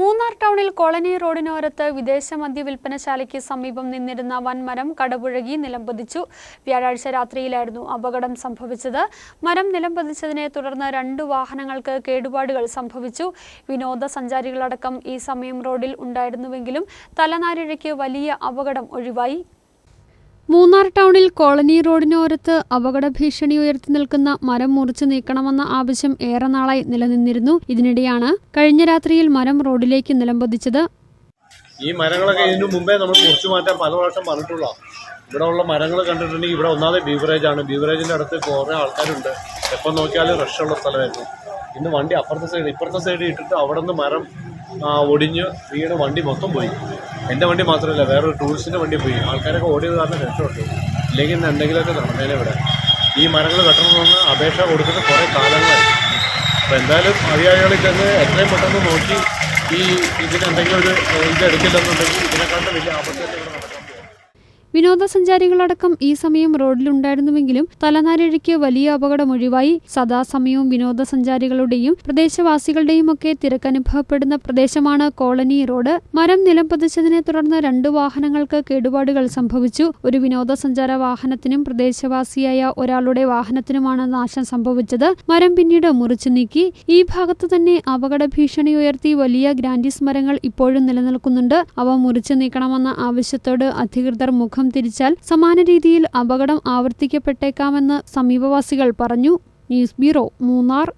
മൂന്നാർ ടൗണിൽ കോളനി റോഡിനോരത്ത് വിദേശ മദ്യ വിൽപ്പനശാലയ്ക്ക് സമീപം നിന്നിരുന്ന വൻമരം കടപുഴകി നിലംപതിച്ചു വ്യാഴാഴ്ച രാത്രിയിലായിരുന്നു അപകടം സംഭവിച്ചത്. മരം നിലംപതിച്ചതിനെ തുടർന്ന് രണ്ട് വാഹനങ്ങൾക്ക് കേടുപാടുകൾ സംഭവിച്ചു. വിനോദസഞ്ചാരികളടക്കം ഈ സമയം റോഡിൽ ഉണ്ടായിരുന്നുവെങ്കിലും തലനാരിഴയ്ക്ക് വലിയ അപകടം ഒഴിവായി. മൂന്നാർ ടൗണിൽ കോളനി റോഡിനോരത്ത് അപകട ഭീഷണി ഉയർത്തി നിൽക്കുന്ന മരം മുറിച്ചു നീക്കണമെന്ന ആവശ്യം ഏറെ നാളായി നിലനിന്നിരുന്നു. ഇതിനിടെയാണ് കഴിഞ്ഞ രാത്രിയിൽ മരം റോഡിലേക്ക് നിലംപതിച്ചത്. ഈ മരങ്ങളൊക്കെ ഇതിനു മുമ്പേ നമ്മൾ മുറിച്ചു മാറ്റാൻ പല പ്രാവശ്യം പറഞ്ഞിട്ടുള്ള ഇവിടെ ഉള്ള മരങ്ങൾ കണ്ടിട്ടുണ്ടെങ്കിൽ ഇവിടെ ഒന്നാമത് ബീവറേജ് ആണ്. ബീവറേജിന്റെ അടുത്ത് കുറേ ആൾക്കാരുണ്ട്. എപ്പോൾ നോക്കിയാലും റഷുള്ള സ്ഥലമായിരുന്നു. ഇന്ന് വണ്ടി അപ്പുറത്തെ സൈഡ് ഇപ്പുറത്തെ സൈഡ് ഇട്ടിട്ട് അവിടെ നിന്ന് മരം ഒടിഞ്ഞ് വീണ് വണ്ടി മൊത്തം പോയി. എന്റെ വണ്ടി മാത്രമല്ല വേറൊരു ടൂറിസ്റ്റിന്റെ വണ്ടി പോയി. ആൾക്കാരൊക്കെ ഓടിയത് കാരണം രക്ഷപ്പെട്ടു. ഇല്ലെങ്കിൽ ഇന്ന് എന്തെങ്കിലുമൊക്കെ നടന്നേനെ ഇവിടെ. ഈ മരങ്ങൾ വെട്ടണമെന്ന് അപേക്ഷ കൊടുക്കുന്ന കുറേ കാലങ്ങളായി. അപ്പോൾ എന്തായാലും അധികാരികളിൽ ചെന്ന് എത്രയും പെട്ടെന്ന് നോക്കി ഈ ഇതിന് എന്തെങ്കിലും ഒരു ഇത് എടുക്കില്ലെന്നുണ്ടെങ്കിൽ ഇതിനെക്കാട്ടും വലിയ ആപത്ത് തന്നെ ഇവിടെ നടക്കാൻ പോകും വിനോദസഞ്ചാരികളടക്കം ഈ സമയം റോഡിലുണ്ടായിരുന്നുവെങ്കിലും തലനാരിഴയ്ക്ക് വലിയ അപകടം ഒഴിവായി. സദാസമയവും വിനോദസഞ്ചാരികളുടെയും പ്രദേശവാസികളുടെയും ഒക്കെ തിരക്കനുഭവപ്പെടുന്ന പ്രദേശമാണ് കോളനി റോഡ്. മരം നിലം പതിച്ചതിനെ തുടർന്ന് രണ്ട് വാഹനങ്ങൾക്ക് കേടുപാടുകൾ സംഭവിച്ചു. ഒരു വിനോദസഞ്ചാര വാഹനത്തിനും പ്രദേശവാസിയായ ഒരാളുടെ വാഹനത്തിനുമാണ് നാശം സംഭവിച്ചത്. മരം പിന്നീട് മുറിച്ചു നീക്കി. ഈ ഭാഗത്തു തന്നെ അപകട ഭീഷണി ഉയർത്തി വലിയ ഗ്രാൻഡിസ് മരങ്ങൾ ഇപ്പോഴും നിലനിൽക്കുന്നുണ്ട്. അവ മുറിച്ചു നീക്കണമെന്ന ആവശ്യത്തോട് അധികൃതർ മുഖം തിരിച്ചാൽ സമാന രീതിയിൽ അപകടം ആവർത്തിക്കപ്പെട്ടേക്കാമെന്ന് സമീപവാസികൾ പറഞ്ഞു. News bureau Munnar.